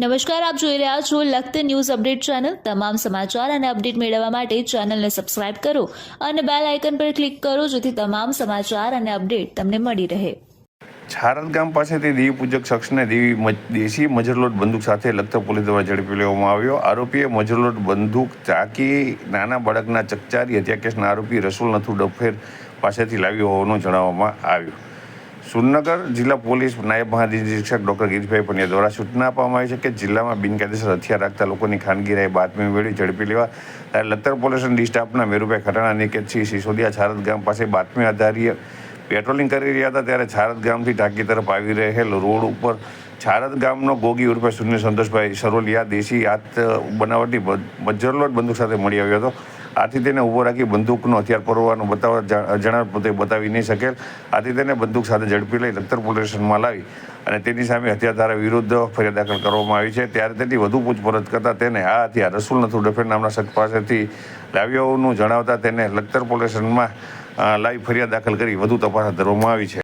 નમસ્કાર, આપ જોઈ રહ્યા છો લખત ન્યૂઝ અપડેટ ચેનલ. તમામ સમાચાર અને અપડેટ મેળવવા માટે ચેનલને સબસ્ક્રાઇબ કરો અને બેલ આઇકન પર ક્લિક કરો જેથી તમામ સમાચાર અને અપડેટ તમને મળી રહે. છારદ ગામ પાસેથી દેવી પૂજક શખ્સને દેવી દેશી મજરલોટ બંદૂક સાથે લખતર પોલીસ દ્વારા ઝડપી લેવામાં આવ્યો. આરોપીએ મજરલોટ બંદૂક ચાકી નાના બાળકના ચકચારી હત્યા કેસના આરોપી રસુલ નથુ ડફેર પાસેથી લાવ્યો હોવાનું જણાવવામાં આવ્યું. સુરનગર જિલ્લા પોલીસ નાયબ મહાનિરીક્ષક ડોક્ટર ગિરીશભાઈ પંડ્યા દ્વારા સૂચના આપવામાં આવી છે કે જિલ્લામાં બિનકાયદેસર હથિયાર રાખતા લોકોની ખાનગી રહે બાતમી મેળવી ઝડપી લેવા લખતર પોલીસ ડિસ્ટાફના મેરુભાઈ ખટાણા નિકેતસિંહ સિસોદિયા છારદ ગામ પાસે બાતમી આધારીય પેટ્રોલિંગ કરી રહ્યા હતા. ત્યારે છારદ ગામથી ટાંકી તરફ આવી રહેલ રોડ ઉપર છારદ ગામનો ગોગી ઉર્ફે સુનિલ સંતોષભાઈ સરોલિયા દેશી હાથ બનાવટી મજ્જરલોટ બંદૂક સાથે મળી આવ્યો હતો. આથી તેને ઊભો રાખી બંદૂકનો હથિયાર પરવાનું બતાવવા જા- પોતે બતાવી નહીં શકેલ. આથી તેને બંદૂક સાથે ઝડપી લઈ લખતર પોલીસ સ્ટેશનમાં લાવી અને તેની સામે હત્યાધારા વિરુદ્ધ ફરિયાદ દાખલ કરવામાં આવી છે. ત્યારે તેની વધુ પૂછપરછ કરતા તેને આ હથિયાર રસુલ નથુ ડફેર નામના શખ્સ પાસેથી લાવ્યાઓનું જણાવતા તેને લખતર પોલીસ સ્ટેશનમાં લાવી ફરિયાદ દાખલ કરી વધુ તપાસ હાથ ધરવામાં આવી છે.